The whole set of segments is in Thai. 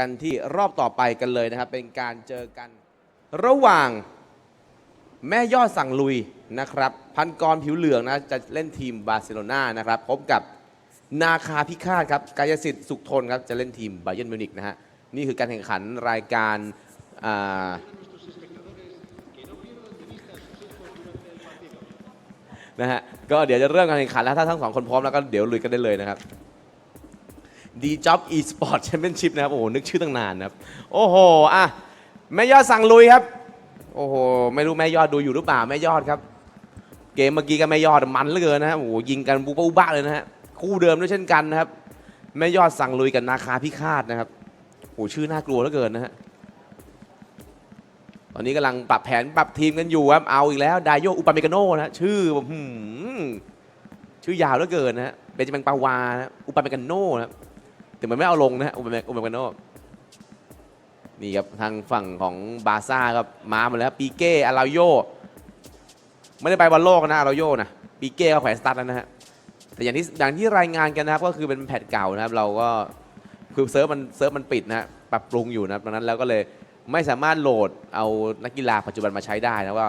กันที่รอบต่อไปกันเลยนะครับ เป็นการเจอกัน ระหว่างแม่ยอดสั่งลุยนะครับ พันกรผิวเหลืองนะจะเล่นทีมบาร์เซโลนานะครับ พบกับนาคาพิฆาตครับกายสิทธิ์สุขทนครับจะเล่นทีมไบเยนมิวนิกนะฮะนี่คือการแข่งขันรายการอ่านะฮะก็เดี๋ยวจะเริ่มการแข่งขันแล้วถ้าทั้งสองคนพร้อมแล้วก็เดี๋ยวลุยกันได้เลยนะครับ ดีจ็อบอีสปอร์ตแชมเปี้ยนชิพนะครับ โอ้โห นึกชื่อตั้งนานนะครับ โอ้โห อะ แม่ยอดสั่งลุยครับ โอ้โห ไม่รู้แม่ยอดดูอยู่หรือเปล่าแม่ยอดครับ เกมเมื่อกี้กับแม่ยอดมันเหลือเกินนะฮะโอ้โห ยิงกันบูปะอุบะเลยนะฮะ คู่เดิมด้วยเช่นกันนะครับ แม่ยอดสั่งลุยกับนาคาพิฆาตนะครับ โอ้โห ชื่อน่ากลัวเหลือเกินนะฮะ ตอนนี้กำลังปรับแผนปรับทีมกันอยู่ครับ เอาอีกแล้ว ไดโยอุปาเมกาโนนะฮะชื่อแบบหืมชื่อยาวเหลือเกินนะฮะ เบนจามินปาวานะอุปาเมกาโน่นะ ครับแต่มันไม่เอาลงนะฮะอุปาเมอุปาเมกาโนนี่ครับทางฝั่งของบาซ่าครับมาหมดแล้วปีเก้อาราโยไม่ได้ไปบอลโลกนะอาราโยนะปีเก้ก็แขวนสตาร์ทแล้วนะฮะแต่อย่างที่อย่างที่รายงานกันนะครับก็คือเป็นแพทเก่านะครับเราก็คือเซิร์ฟมันเซิร์ฟมันปิดนะฮะปรับปรุงอยู่นะครับดังนั้นแล้วก็เลยไม่สามารถโหลดเอานักกีฬาปัจจุบันมาใช้ได้นะว่า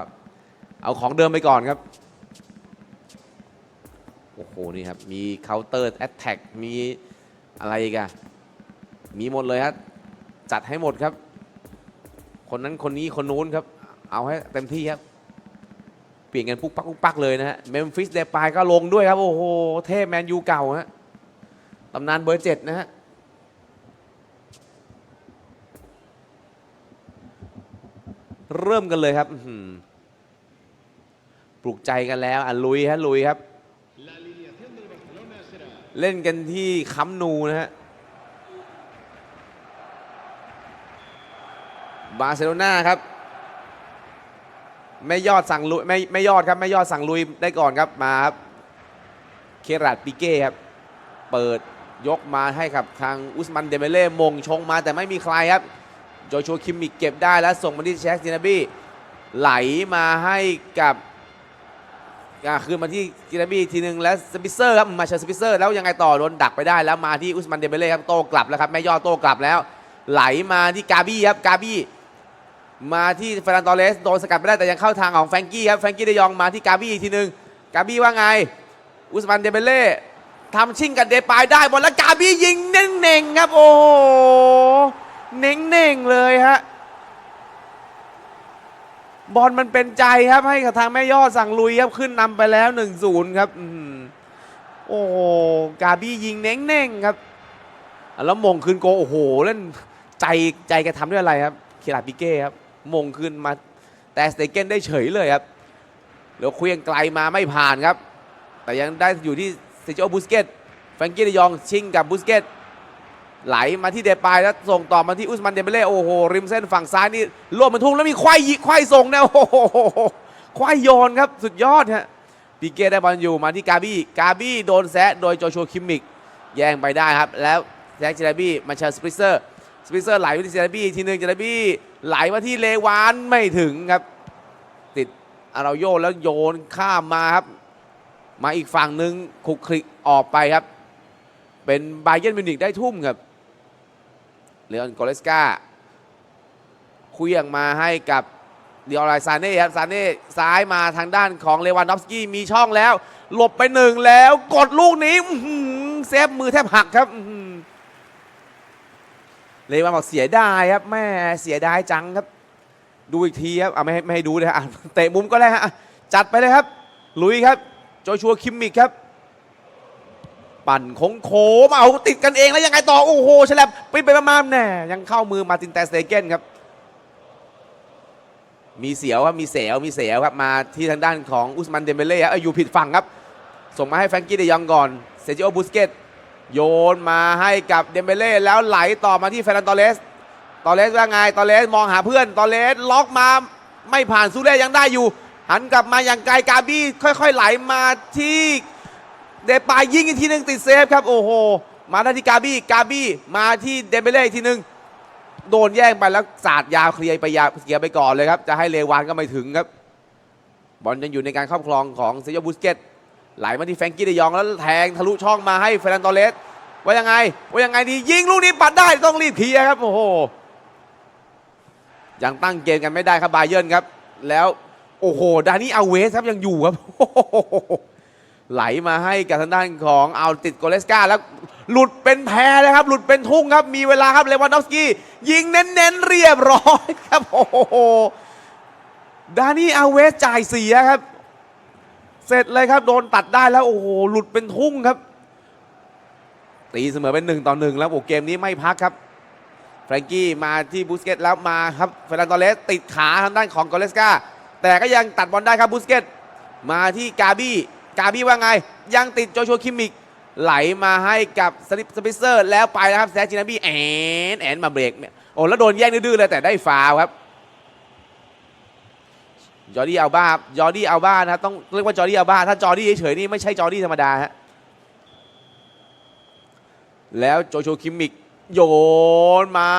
เอาของเดิมไปก่อนครับโอ้โหนี่ครับมีเคาน์เตอร์แอตแทกมี อะไรกอะมีหมดเลยครับจัดให้หมดครับ คนนั้นคนนี้คนนู้นครับ เอาให้เต็มที่ครับ เปลี่ยนกันปุ๊กปักปุ๊กปักเลยนะฮะเมมฟิสเดปายก็ลงด้วยครับ โอ้โห เทพแมนยูเก่าฮะตำนานเบอร์เจ็ดนะฮะเริ่มกันเลยครับปลุกใจกันแล้วอะลุยฮะลุยครับ เล่นกันที่คัมนูนะฮะบาร์เซโลนาครับไม่ยอดสั่งลุยไม่ไม่ยอดครับไม่ยอดสั่งลุยได้ก่อนครับมาครับเคราดปิเก้ครับเปิดยกมาให้กับทางอุสมันเดเมเล่มงชงมาแต่ไม่มีใครครับโจชัวคิมมิกเก็บได้แล้วส่งมาที่แช็กซินาบี้ไหลมาให้กับ อ่าคืนมาที่จินาบีทีหนึ่งแล้วสปิเซอร์ครับมาเชสปิเซอร์แล้วยังไงต่อโดนดักไปได้แล้วมาที่อุสมันเดเมเล่ครับโต้กลับแล้วครับแม่ยอดโต้กลับแล้ว ไหลมาที่กาบี้ครับกาบี้มาที่เฟรนันตอเลสโดนสกัดไม่ได้แต่ยังเข้าทางของแฟงกี้ครับแฟงกี้เดยองมาที่กาบี้อีกทีหนึ่งกาบี้ว่าไง อุสมันเดเบเล่ทำชิ่งกับเดปายได้บอลแล้วกาบี้ยิงเน่งๆครับโอ้เน่งๆเลยฮะ บอลมันเป็นใจครับให้กับทางแม่ยอดสั่งลุยครับขึ้นนำไปแล้ว 1-0 ครับอืมโอ้โหกาบี้ยิงเน่งๆครับ แล้วมงคืนโกโอ้โหเล่นใจใจแกทำด้วยอะไรครับเคลาปิเก้ครับมงคืนมาแต่สเตเกนได้เฉยเลยครับแล้วเคลียงไกลมาไม่ผ่านครับ แต่ยังได้อยู่ที่เซจิโอบุสเกตแฟรงกี้เดยองชิงกับบุสเกต ไหลมาที่เดปายแล้วส่งต่อมาที่อุสมันเดเบเล่โอ้โหริมเส้นฝั่งซ้ายนี่รวบมันทุ่งแล้วมีควายยิควายส่งเนี่ยโอ้โหควายโยนครับสุดยอดฮะปีเก้ได้บอลอยู่มาที่กาบี้กาบี้โดนแซะโดยโจชัวคิมมิกแย่งไปได้ครับ แล้วแจ็คเจลบี้มาเชอร์สปริเซอร์สปริเซอร์ไหลไปที่เจลบี้ทีหนึ่งเจลบี้ไหลมาที่เลวานไม่ถึงครับ ติดอาราโยแล้วโยนข้ามมาครับ มาอีกฝั่งหนึ่งคุกคลิกออกไปครับ เป็นไบเยนมิวนิกได้ทุ่มครับ เลออนโกเลสกาคุยงมาให้กับเดียร์ไลซาเน่ครับซาเน่ซ้ายมาทางด้านของเลวานดอฟสกี้มีช่องแล้ว หลบไปหนึ่งแล้วกดลูกนี้เซฟมือแทบหักครับเลวานบอกเสียดายครับแม่เสียดายจังครับ ดูอีกทีครับเอาไม่ให้ไม่ให้ดูเลยฮะเตะมุมก็ได้ฮะจัดไปเลยครับ ลุยครับ โจชัวคิมมิกครับ ปั่นโค้งโค้งเอาติดกันเองแล้วยังไงต่อโอ้โหฉลับไปไปมาๆแน่ยังเข้ามือมาตินแตสเตเกนครับ มีเสียวครับมีเสียวมีเสียวครับมาที่ทางด้านของอุสมันเดมเบเล่ครับเอ้ยอยู่ผิดฝั่งครับ ส่งมาให้แฟรงกี้เดยองก่อนเซจิโอบุสเกตโยนมาให้กับเดมเบเล่แล้วไหลต่อมาที่เฟรนันตอเลสตอเลสว่าไงตอเลสมองหาเพื่อนตอเลสล็อกมาไม่ผ่านซูเล่ยังได้อยู่ หันกลับมาอย่างไกลกาบี้ค่อย ๆ ไหลมาที่ เดปายยิงอีกทีหนึ่งติดเซฟครับโอ้โห มาได้ที่กาบี้กาบี้มาที่เดมเบเล่อีกทีหนึ่งโดนแย่งไปแล้วสาดยาวเคลียร์ไปยาวเคลียร์ไปก่อนเลยครับ จะให้เลวานก็ไม่ถึงครับ บอลยังอยู่ในการครอบครองของเซโยบุสเกตไหลมาที่แฟรงกี้เดยองแล้วแทงทะลุช่องมาให้เฟรนันโตเลสว่ายังไง ว่ายังไงดียิงลูกนี้ปัดได้ต้องรีบเคลียร์ครับโอ้โหยังตั้งเกมกันไม่ได้ครับบาเยิร์นครับ แล้วโอ้โห ดานี่อาเวสครับยังอยู่ครับ ไหลมาให้กับทางด้านของเอาติดโกเลสกาแล้วหลุดเป็นแพรเลยครับ หลุดเป็นทุ่งครับ มีเวลาครับเลวานดอฟสกี้ยิงเน้นๆเรียบร้อยครับโอ้โหดานี่อาเวสจ่ายเสียครับ เสร็จเลยครับโดนตัดได้แล้วโอ้โหหลุดเป็นทุ่งครับ ตีเสมอเป็นหนึ่งต่อหนึ่งแล้วโอ้เกมนี้ไม่พักครับแฟรงกี้มาที่บูสเกตแล้วมาครับเฟรนันโตเลสติดขาทางด้านของกอเลสกาแต่ก็ยังตัดบอลได้ครับบูสเกตมาที่กาบี้ กาบี้ว่าไง ยังติดโจชัวคิมมิกไหลมาให้กับสลิปสปิเซอร์แล้วไปแล้วครับแซจินาบี้แอนแอนมาเบรกเนี่ยโอ้แล้วโดนแย่งดื้อเลยแต่ได้ฟาวครับจอร์ดี้อัลบ้าจอร์ดี้อัลบ้านะครับต้องเรียกว่าจอร์ดี้อัลบ้าถ้าจอร์ดี้เฉยๆนี่ไม่ใช่จอร์ดี้ธรรมดาฮะแล้วโจโชคิมมิกโยนมา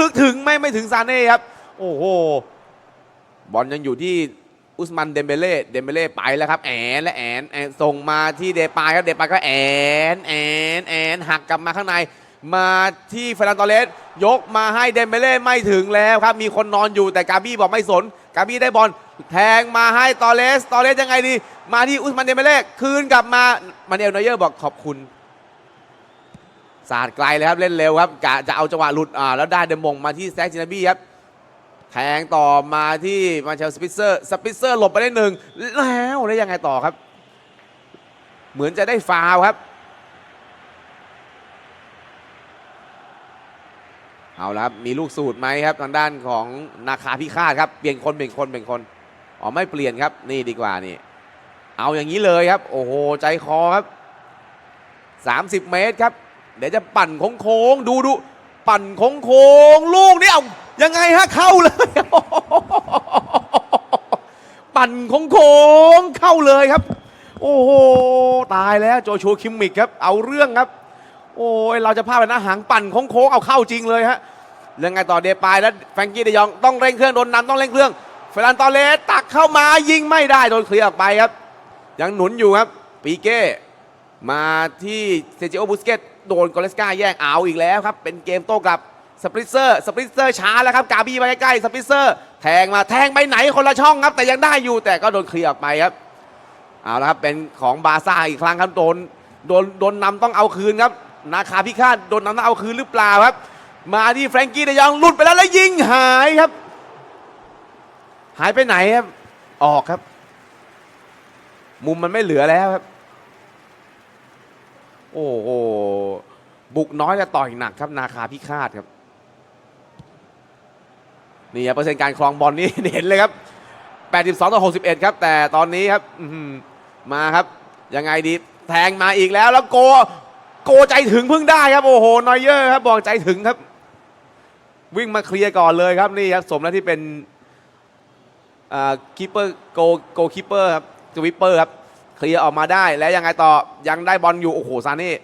ลึกๆถึงไม่ไม่ถึงซานเน่ครับ โอ้โหบอลยังอยู่ที่ อุสมันเดมเบเล่เดมเบเล่ไปแล้วครับแอนและแอนแอนส่งมาที่เดปายครับเดปายก็แอนแอนแอนหักกลับมาข้างใน มาที่เฟรนันตเลสยกมาให้เดมเบเล่ไม่ถึงแล้วครับ มีคนนอนอยู่แต่กาบี้บอกไม่สน กาบี้ได้บอลแทงมาให้ตอเลสตอเลสยังไงดี มาที่อุสมันเดมเบเล่คืนกลับมามาเนลนอยเยอร์บอกขอบคุณสาดไกลเลยครับเล่นเร็วครับกะจะเอาจังหวะหลุดอ่าแล้วได้เดมงมาที่แซกจินาบี้ครับ แทงต่อมาที่มาเชลสปิเซอร์สปิเซอร์หลบไปได้หนึ่งแล้วแล้วยังไงต่อครับ เหมือนจะได้ฟาวครับ เอาละครับ มีลูกสูตรไหมครับ ทางด้านของนาคาพิฆาตครับ เปลี่ยนคนเปลี่ยนคนเปลี่ยนคนอ๋อไม่เปลี่ยนครับ นี่ดีกว่านี่ เอาอย่างนี้เลยครับ โอ้โห ใจคอครับ 30 เมตรครับ เดี๋ยวจะปั่นโค้งๆดูดูปั่นโค้งๆลูกนี่เอา ยังไงฮะเข้าเลย ปั่นโค้งๆเข้าเลยครับ โอ้โหตายแล้วโจชัวคิมมิกครับ เอาเรื่องครับ โอ้ยเราจะพลาดไปนะหางปั่นโค้งๆเอาเข้าจริงเลยฮะแล้วไงต่อเดปายแล้วแฟรงกี้เดยองต้องเร่งเครื่องโดนนำต้องเร่งเครื่องเฟรนันตอเลสตักเข้ามายิงไม่ได้โดนเคลียร์ออกไปครับ ยังหนุนอยู่ครับ ปีเก้มาที่เซจิโอบุสเกตโดนกอเลสกาแย่งเอาอีกแล้วครับ เป็นเกมโต้กลับ สปริเซอร์สปริเซอร์ช้าแล้วครับกาบี้มาใกล้ๆสปริเซอร์แทงมาแทงไปไหนคนละช่องครับ แต่ยังได้อยู่แต่ก็โดนเคลียร์ออกไปครับเอาละครับเป็นของบาซ่าอีกครั้งครับโดนโดนโดนนำต้องเอาคืนครับนาคาพิฆาตโดนนำต้องเอาคืนหรือเปล่าครับ มาที่แฟรงกี้เดยองหลุดไปแล้วแล้วยิงหายครับ หายไปไหนครับออกครับ มุมมันไม่เหลือแล้วครับ โอ้โหบุกน้อยแต่ต่อยหนักครับ นาคาพิฆาตครับ นี่ครับเปอร์เซ็นต์การครองบอลนี่เห็นเลยครับ 82 ต่อ 61 ครับ แต่ตอนนี้ครับมาครับ ยังไงดีแทงมาอีกแล้วแล้วโก โกใจถึงเพิ่งได้ครับ โอ้โหนอยเยอร์ครับ บอกใจถึงครับ วิ่งมาเคลียร์ก่อนเลยครับนี่ครับสมแล้วที่เป็นคีเปอร์โกโกคีเปอร์ครับสวิปเปอร์ครับเคลียร์ออกมาได้แล้วยังไงต่อยังได้บอลอยู่โอ้โหซาเน่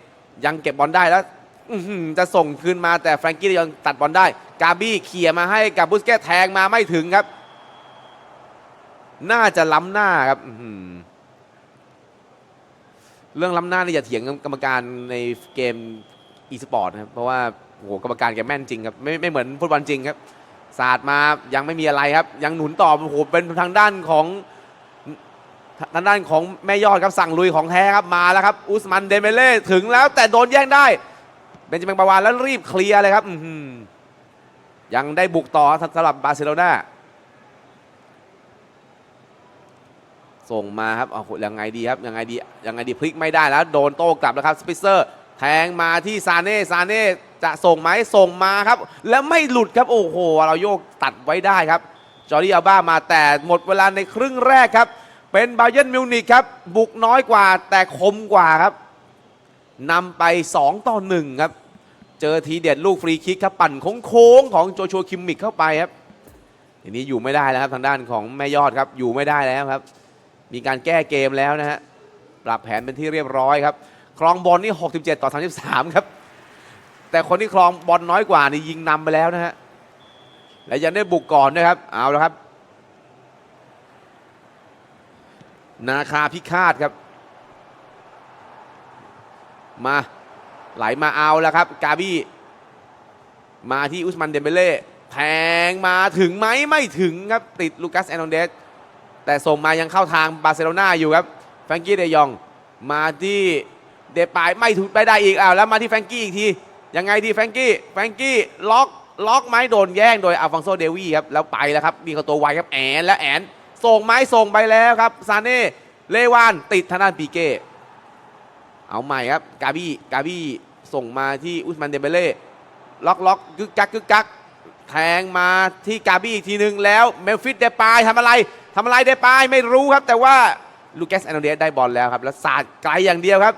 ยังเก็บบอลได้แล้ว อื้อหือจะส่งคืนมาแต่แฟรงกี้ยังตัดบอลได้ กาบี้เคลียมาให้กับบุสเกตแทงมาไม่ถึงครับ น่าจะล้ำหน้าครับเรื่องล้ำหน้านี่อย่าเถียงกรรมการในเกมอีสปอร์ตนะครับเพราะว่าโอ้โหกรรมการแกแม่นจริงครับไม่ไม่เหมือนฟุตบอลจริงครับศาสตร์มายังไม่มีอะไรครับ ยังหนุนต่อโอ้โหเป็นทางด้านของทางด้านของแม่ยอดครับสั่งลุยของแท้ครับมาแล้วครับ อุสมันเดเมเล่ถึงแล้วแต่โดนแย่งได้ เบนจามินปาวานแล้วรีบเคลียร์เลยครับยังได้บุกต่อสำหรับบาร์เซโลนาส่งมาครับเอายังไงดีครับยังไงดียังไงดีพลิกไม่ได้แล้ว โดนโต้กลับแล้วครับสปิเซอร์ แทงมาที่ซาเน่ซาเน่จะส่งไหมส่งมาครับ แล้วไม่หลุดครับโอ้โหเราโยกตัดไว้ได้ครับ จอร์ดี้อัลบ้ามาแต่หมดเวลาในครึ่งแรกครับ เป็นบาเยิร์นมิวนิกครับ บุกน้อยกว่าแต่คมกว่าครับ นำไป 2 ต่อ 1 ครับ เจอทีเด็ดลูกฟรีคิกครับ ปั่นโค้งๆของโจชัวคิมมิกเข้าไปครับทีนี้อยู่ไม่ได้แล้วครับทางด้านของแม่ยอดครับอยู่ไม่ได้แล้วครับ มีการแก้เกมแล้วนะฮะปรับแผนเป็นที่เรียบร้อยครับครองบอลนี่ 67 ต่อ 33 ครับ แต่คนที่ครองบอลน้อยกว่านี่ยิงนำไปแล้วนะฮะและยังได้บุกก่อนด้วยครับ เอาแล้วครับ นาคาพิฆาตครับ มาไหลมาเอาแล้วครับ กาบี้มาที่อุสมันเดมเบเล่แทงมาถึงไหมไม่ถึงครับ ติดลูกัสแอนโนเดสแต่ส่งมายังเข้าทางบาร์เซโลนาอยู่ครับ แฟรงกี้เดยอง มาที่เดปายไม่ถูกไปได้อีกอ้าวแล้วมาที่แฟรงกี้อีกที ยังไงดีแฟรงกี้แฟรงกี้ล็อกล็อกไม้โดนแย่งโดยอัลฟองโซเดวีครับ แล้วไปแล้วครับ มีเขาตัวไวครับแอนและแอน ส่งไม้ส่งไปแล้วครับซาเน่เลวานติดทางด้านปีเก้ เอาใหม่ครับ กาบี้กาบี้ส่งมาที่อุสมันเดมเบเล่ล็อกล็อกกึกกักกึกกักแทงมาที่กาบี้อีกทีหนึ่งแล้วเมลฟิสเดปายทำอะไรทำอะไรเดปายไม่รู้ครับ แต่ว่าลูกัสแอนโนเดสได้บอลแล้วครับ แล้วสาดไกลอย่างเดียวครับ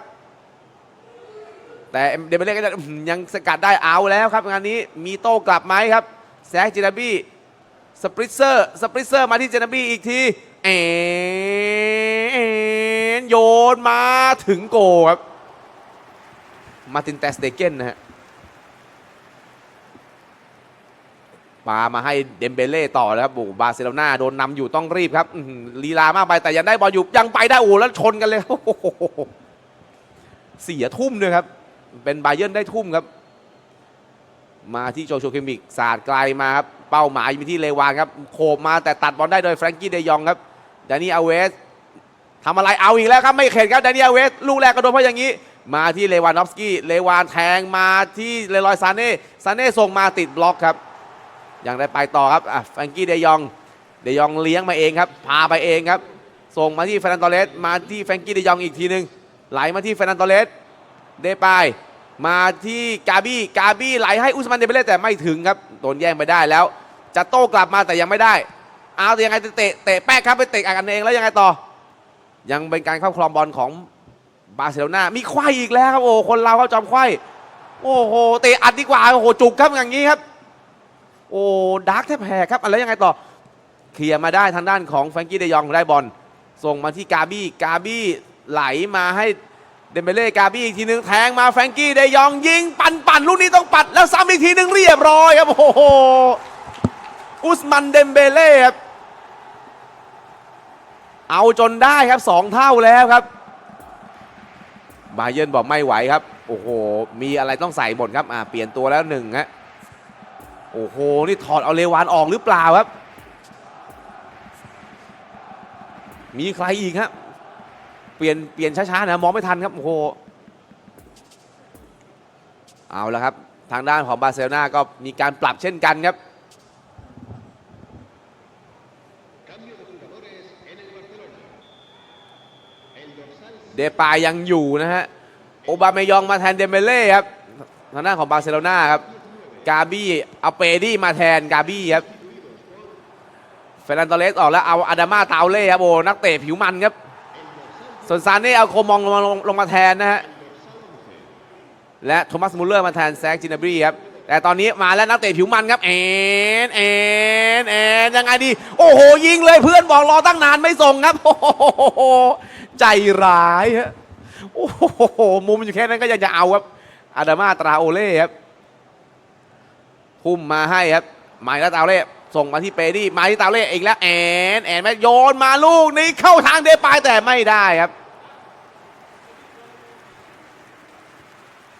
แต่เดมเบเล่ก็ยังสกัดได้เอาแล้วครับ งานนี้มีโต้กลับไหมครับแซกจินาบี้สปริเซอร์สปริเซอร์มาที่เจนาบี้อีกทีเอ็น โยนมาถึงโกครับ มาตินเตสเดเกนนะฮะปามาให้เดมเบเล่ต่อแล้วครับโอ้บาร์เซโลนาโดนนำอยู่ต้องรีบครับลีลามากไปแต่ยังได้บอลอยู่ยังไปได้โอ้แล้วชนกันเลยเสียทุ่มเลยครับ เป็นไบเยนได้ทุ่มครับ มาที่โจชัวเคมิกศาสาดไกลมาครับ เป้าหมายอยู่ที่เลวานครับ โขบมาแต่ตัดบอลได้โดยแฟรงกี้เดยองครับดานี่อเวส ทำอะไรเอาอีกแล้วครับ ไม่เข็ดครับดานี่อเวสลูกแรกก็โดนเพราะอย่างนี้ มาที่เลวานอฟสกี้เลวานแทงมาที่เลรอยซาเน่ซาเน่ส่งมาติดบล็อกครับยังได้ไปต่อครับอะแฟรงกี้เดยองเดยองเลี้ยงมาเองครับพาไปเองครับ ส่งมาที่เฟรนันโตเลสมาที่แฟรงกี้เดยองอีกทีหนึ่งไหลมาที่เฟรนันโตเลสเดปายมาที่กาบี้กาบี้ไหลให้อุสมันเดเบเล่แต่ไม่ถึงครับโดนแย่งไปได้แล้ว จะโต้กลับมาแต่ยังไม่ได้ เอาแต่ยังไงเตะเตะแป๊กครับไปเตะกันเองแล้วยังไงต่อ ยังเป็นการเข้าครองบอลของบาร์เซโลนามีควายอีกแล้วครับโอ้คนเราเขาจอมควายโอ้โหเตะอัดดีกว่าโอ้โหจุกครับอย่างนี้ครับ โอ้ดาร์กแทบแหกครับอะไรยังไงต่อเคลียร์มาได้ทางด้านของแฟรงกี้เดยองได้บอลส่งมาที่กาบี้กาบี้ไหลมาให้เดมเบเล่กาบี้อีกทีหนึงแทงมาแฟรงกี้เดยองยิงปั่นปั่นลูกนี้ต้องปัดแล้วซ้ำอีกทีหนึงเรียบร้อยครับโอ้โหอุสมันเดมเบเล่ครับ เอาจนได้ครับสองเท่าแล้วครับ บาเยิร์นบอกไม่ไหวครับ โอ้โห มีอะไรต้องใส่หมดครับอ่าเปลี่ยนตัวแล้วหนึ่งฮะโอ้โห นี่ถอดเอาเลวานออกหรือเปล่าครับ มีใครอีกครับเปลี่ยนเปลี่ยนช้าๆนะมองไม่ทันครับโอ้โหเอาแล้วครับ ทางด้านของบาร์เซโลนาก็มีการปรับเช่นกันครับ เดปายยังอยู่นะฮะ โอบาเมยองมาแทนเดมเบเล่ครับทางด้านของบาร์เซโลนาครับ กาบี้เอาเปดี้มาแทนกาบี้ครับเฟรนันโตเลสออกแล้วเอาอาดามาตาเล่ครับโอ้นักเตะผิวมันครับ ส่วนซานเน่เอาโคมองลงมาลงลงมาแทนนะฮะ และโทมัสมุลเลอร์มาแทนแซกจินาบรีครับ แต่ตอนนี้มาแล้วนักเตะผิวมันครับแอนแอนแอนยังไงดี โอ้โห ยิงเลยเพื่อนบอกรอตั้งนานไม่ส่งครับ โอ้โห ใจร้ายฮะโอ้โห มุมอยู่แค่นั้นก็ยังจะเอาครับ อาดามาตราโอเล่ครับพุ่มมาให้ครับไมค์แล้วตาเล่ส่งมาที่เปดี้มาที่ตาเล่อีกแล้วแอนแอนแม่โยนมาลูกนี้เข้าทางเดปายแต่ไม่ได้ครับ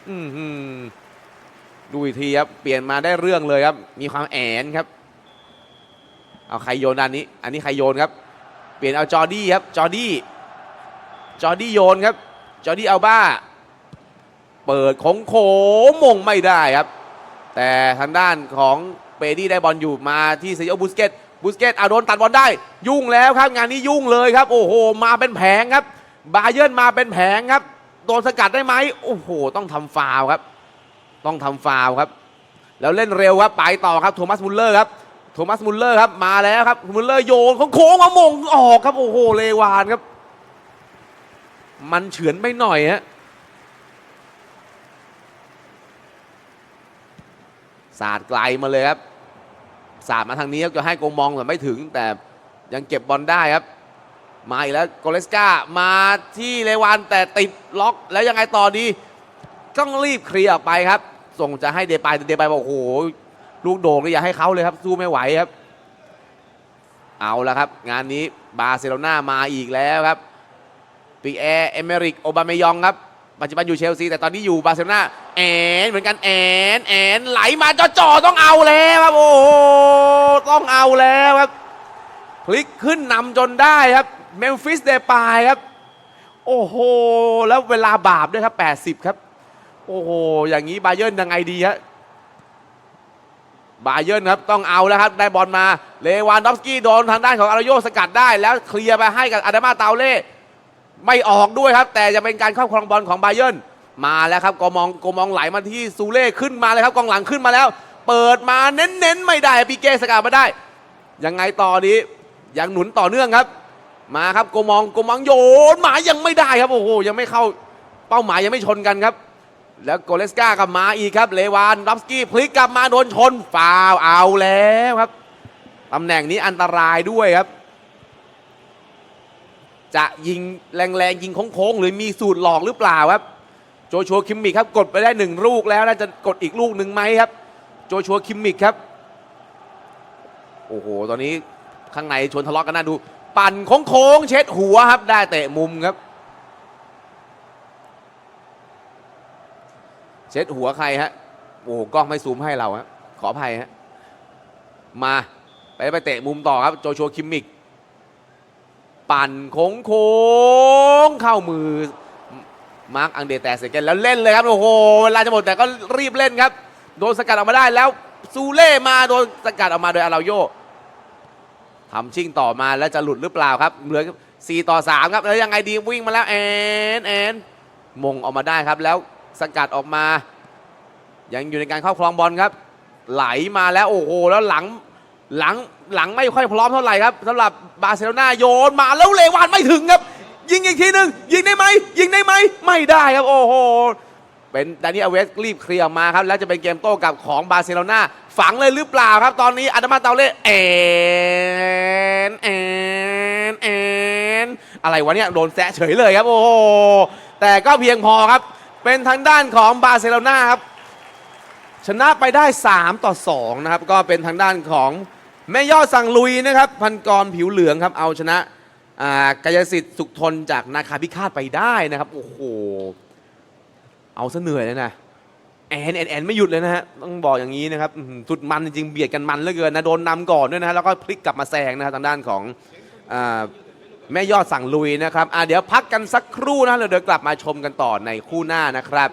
อือหือ ดูอีกทีครับเปลี่ยนมาได้เรื่องเลยครับ มีความแอนครับ เอาใครโยนอันนี้ อันนี้ใครโยนครับ เปลี่ยนเอาจอร์ดี้ครับจอร์ดี้จอร์ดี้โยนครับ จอร์ดี้เอัลบ้า เปิดของโขมงไม่ได้ครับ แต่ทางด้านของเปดี้ได้บอลอยู่มาที่เซโยบุสเกตบุสเกตเอาโดนตัดบอลได้ ยุ่งแล้วครับ งานนี้ยุ่งเลยครับ โอ้โห มาเป็นแผงครับ บาเยิร์นมาเป็นแผงครับ โดนสกัดได้ไหมโอ้โห ต้องทำฟาวครับ ต้องทำฟาวครับ แล้วเล่นเร็วครับไปต่อครับโทมัสมุลเลอร์ครับโทมัสมุลเลอร์ครับมาแล้วครับมุลเลอร์โยนโค้งๆมามงออกครับโอ้โหเลวานครับ มันเฉือนไปหน่อยฮะสาดไกลมาเลยครับสาดมาทางนี้ครับจะให้โกมองแต่ไม่ถึง แต่ยังเก็บบอลได้ครับ มาอีกแล้วโกเลสกามาที่เลวานแต่ติดล็อกแล้วยังไงต่อดี ต้องรีบเคลียร์ออกไปครับ ส่งจะให้เดปายแต่เดปายบอกโอ้โหลูกโด่งเลยอย่าให้เขาเลยครับสู้ไม่ไหวครับ เอาละครับ งานนี้บาร์เซโลนามาอีกแล้วครับปีแอร์เอเมริกโอบามยองครับปัจจุบันอยู่เชลซีแต่ตอนนี้อยู่บาร์เซโลนาแอนเหมือนกันแอนแอนไหลมาจ่อต้องเอาแล้วครับโอ้ต้องเอาแล้วครับพลิกขึ้นนำจนได้ครับเมมฟิสเดปายครับ โอ้โห แล้วเวลาบาปด้วยครับ 80 ครับ โอ้โห อย่างนี้บาเยิร์นยังไงดีฮะบาเยิร์นครับต้องเอาแล้วครับได้บอลมา เลวานดอฟสกี้โดนทางด้านของอารโยสกัดได้ แล้วเคลียร์ไปให้กับอาดามาเตาเล่ไม่ออกด้วยครับ แต่จะเป็นการครอบครองบอลของบาเยิร์นมาแล้วครับกมองกมองไหลมาที่ซูเล่ขึ้นมาเลยครับกองหลังขึ้นมาแล้ว เปิดมาเน้นๆ ไม่ได้ปีเกสกัดมาได้ ยังไงต่อนี้ยังหนุนต่อเนื่องครับ มาครับโกมองโกมองโยนหมายังไม่ได้ครับโอ้โหยังไม่เข้าเป้าหมายยังไม่ชนกันครับ แล้วโกเลสกากลับมาอีกครับ เลวานดอฟสกี้พลิกกลับมาโดนชนฟาวเอาแล้วครับตำแหน่งนี้อันตรายด้วยครับ จะยิงแรงๆยิงโค้งๆหรือมีสูตรหลอกหรือเปล่าครับ โจชัวคิมมิกครับกดไปได้หนึ่งลูกแล้วน่าจะกดอีกลูกหนึ่งไหมครับ โจชัวคิมมิกครับ โอ้โห ตอนนี้ข้างในชวนทะเลาะกันน่าดู ปั่นโค้งๆเช็ดหัวครับ ได้เตะมุมครับ เช็ดหัวใครฮะโอ้โหกล้องไม่ซูมให้เราฮะขออภัยฮะมาไปไปเตะมุมต่อครับโจชัวคิมมิก ปั่นโค้งโค้งเข้ามือ มาร์กอังเดแต่เสกันแล้วเล่นเลยครับ โอ้โหเวลาจะหมดแต่ก็รีบเล่นครับ โดนสกัดออกมาได้แล้วซูเล่มาโดนสกัดออกมาโดยอาราโยทำชิ่งต่อมาแล้วจะหลุดหรือเปล่าครับเหลือ4ต่อ 3 ครับ แล้วยังไงดีวิ่งมาแล้วแอนแอนมงออกมาได้ครับแล้ว สกัดออกมา ยังอยู่ในการครอบครองบอลครับ ไหลมาแล้วโอ้โหแล้วหลังหลังหลังไม่ค่อยพร้อมเท่าไหร่ครับสำหรับบาร์เซโลนาโยนมาแล้วเลวานไม่ถึงครับ ยิงอีกทีหนึ่งยิงได้ไหมยิงได้ไหมไม่ได้ครับโอ้โหเป็นดานิเอเวสรีบเคลียร์มาครับ แล้วจะเป็นเกมโต้กลับของบาร์เซโลนาฝังเลยหรือเปล่าครับ ตอนนี้อาดามาเตาเล่แอนแอนแอนอะไรวะเนี่ยโดนแซะเฉยเลยครับ โอ้โหแต่ก็เพียงพอครับ เป็นทางด้านของบาร์เซโลนาครับ ชนะไปได้ 3 ต่อ 2 นะครับ ก็เป็นทางด้านของแม่ยอดสั่งลุยนะครับ พันกรผิวเหลืองครับ เอาชนะอ่ากายสิทธิ์สุขทนจากนาคาพิฆาตไปได้นะครับ โอ้โห เอาซะเหนื่อยเลยนะแอนแอนแอนไม่หยุดเลยนะฮะ ต้องบอกอย่างนี้นะครับสุดมันจริงเบียดกันมันเหลือเกินนะ โดนนำก่อนด้วยนะฮะ แล้วก็พลิกกลับมาแซงนะครับทางด้านของอ่า แม่ยอดสั่งลุยนะครับอะเดี๋ยวพักกันสักครู่นะแล้วเดี๋ยวกลับมาชมกันต่อในคู่หน้านะครับ